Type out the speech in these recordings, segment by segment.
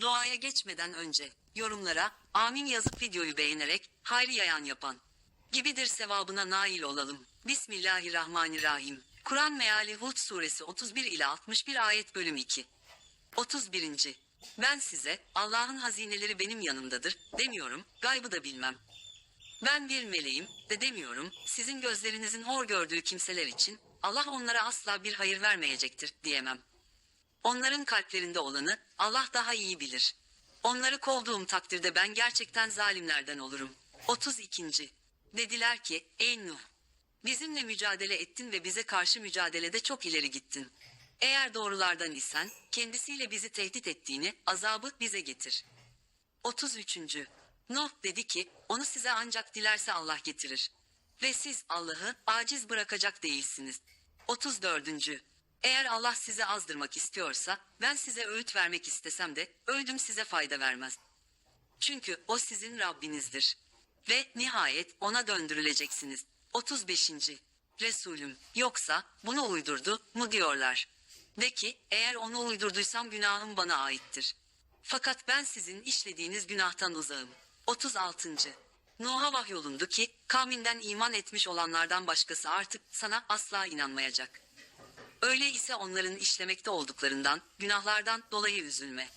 Duaya geçmeden önce yorumlara amin yazıp videoyu beğenerek hayri yayan yapan gibidir sevabına nail olalım. Bismillahirrahmanirrahim. Kur'an meali Hud suresi 31 ila 61 ayet bölüm 2. 31. Ben size Allah'ın hazineleri benim yanımdadır demiyorum, gaybı da bilmem. Ben bir meleğim de demiyorum, sizin gözlerinizin hor gördüğü kimseler için Allah onlara asla bir hayır vermeyecektir diyemem. Onların kalplerinde olanı Allah daha iyi bilir. Onları kovduğum takdirde ben gerçekten zalimlerden olurum. 32. Dediler ki, ey Nuh! Bizimle mücadele ettin ve bize karşı mücadelede çok ileri gittin. Eğer doğrulardan isen, kendisiyle bizi tehdit ettiğini, azabı bize getir. 33. Nuh dedi ki, onu size ancak dilerse Allah getirir. Ve siz Allah'ı aciz bırakacak değilsiniz. 34. Eğer Allah sizi azdırmak istiyorsa, ben size öğüt vermek istesem de, öğüdüm size fayda vermez. Çünkü o sizin Rabbinizdir. Ve nihayet ona döndürüleceksiniz. 35. Resulüm, yoksa bunu uydurdu mu diyorlar. De ki, eğer onu uydurduysam günahım bana aittir. Fakat ben sizin işlediğiniz günahtan uzağım. 36. Nuh'a vahyolundu ki, kavminden iman etmiş olanlardan başkası artık sana asla inanmayacak. Öyle ise onların işlemekte olduklarından, günahlardan dolayı üzülme.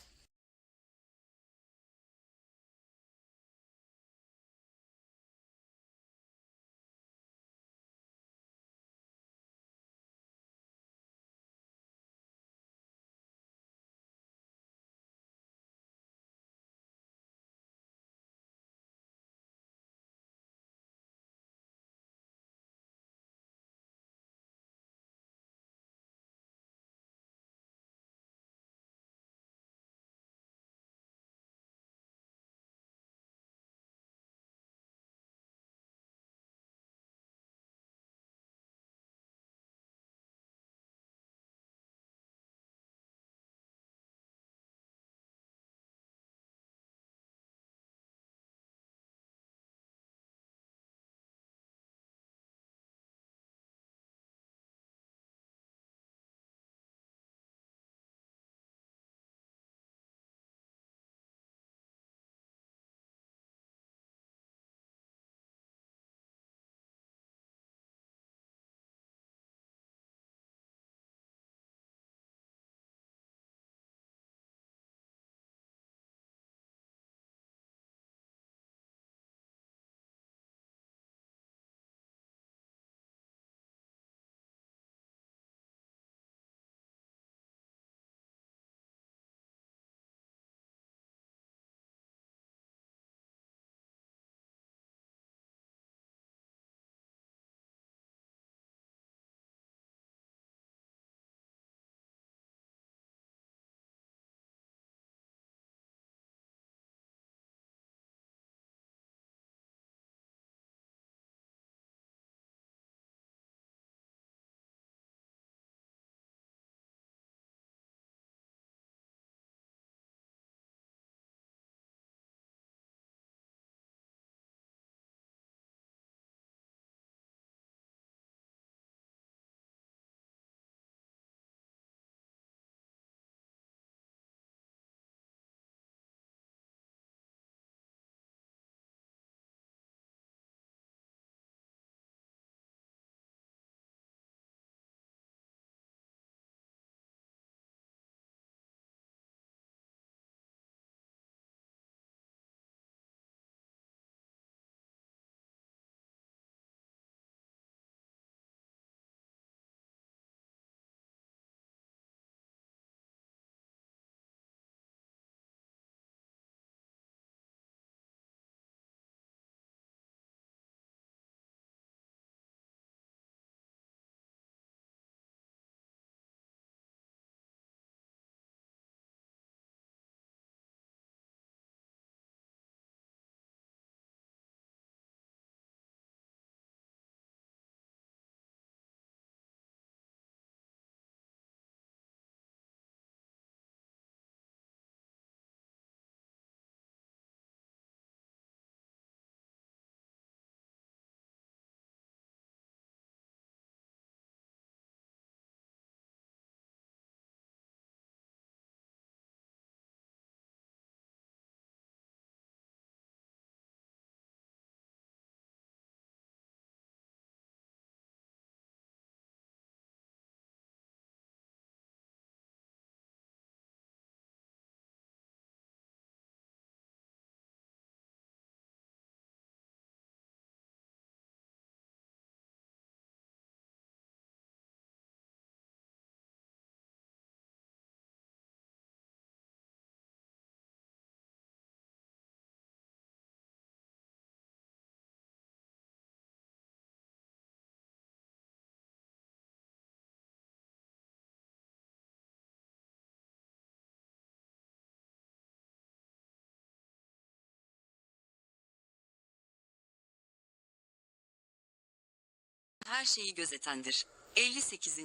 Her şeyi gözetendir. 58.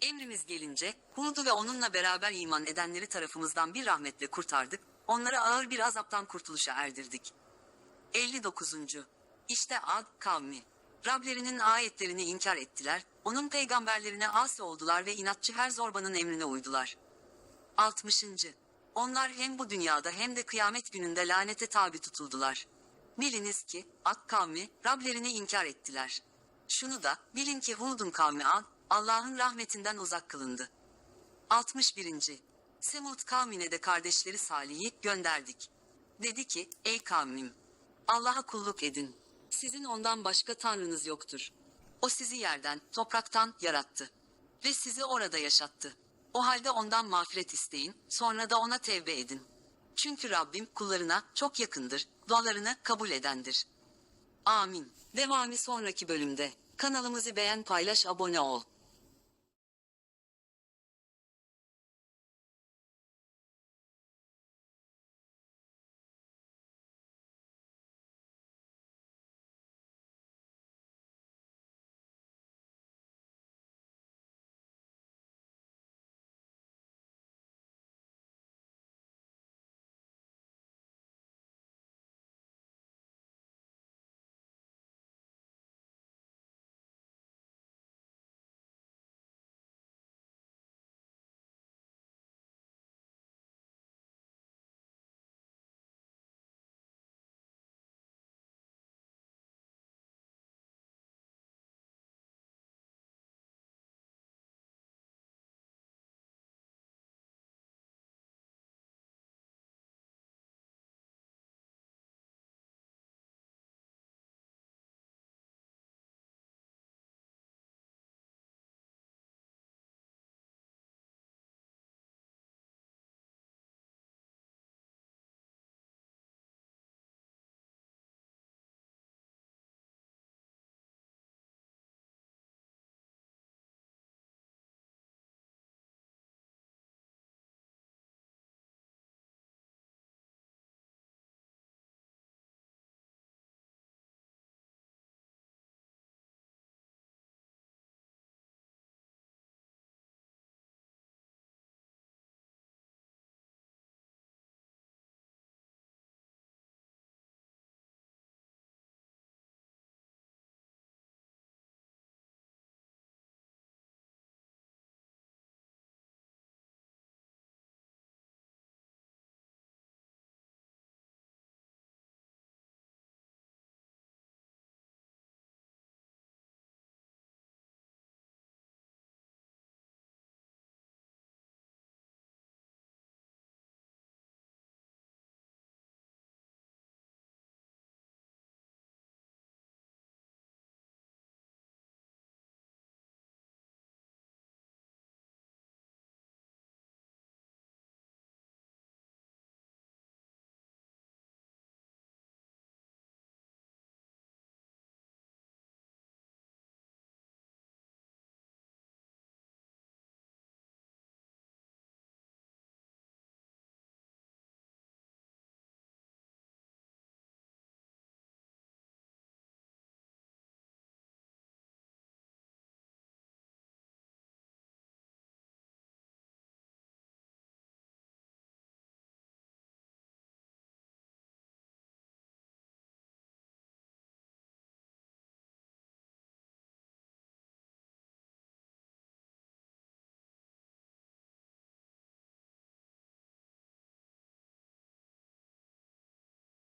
Emrimiz gelince, Hud'u ve onunla beraber iman edenleri tarafımızdan bir rahmetle kurtardık, onları ağır bir azaptan kurtuluşa erdirdik. 59. İşte Ad kavmi. Rablerinin ayetlerini inkar ettiler, onun peygamberlerine asi oldular ve inatçı her zorbanın emrine uydular. 60. Onlar hem bu dünyada hem de kıyamet gününde lanete tabi tutuldular. Biliniz ki, Ad kavmi, Rablerini inkar ettiler. Şunu da, bilin ki Hud'un kavmi Ad, Allah'ın rahmetinden uzak kılındı. 61. Semud kavmine de kardeşleri Salih'i gönderdik. Dedi ki, ey kavmim, Allah'a kulluk edin. Sizin ondan başka tanrınız yoktur. O sizi yerden, topraktan yarattı. Ve sizi orada yaşattı. O halde ondan mağfiret isteyin, sonra da ona tevbe edin. Çünkü Rabbim kullarına çok yakındır, dualarını kabul edendir. Amin. Devamı sonraki bölümde. Kanalımızı beğen paylaş abone ol.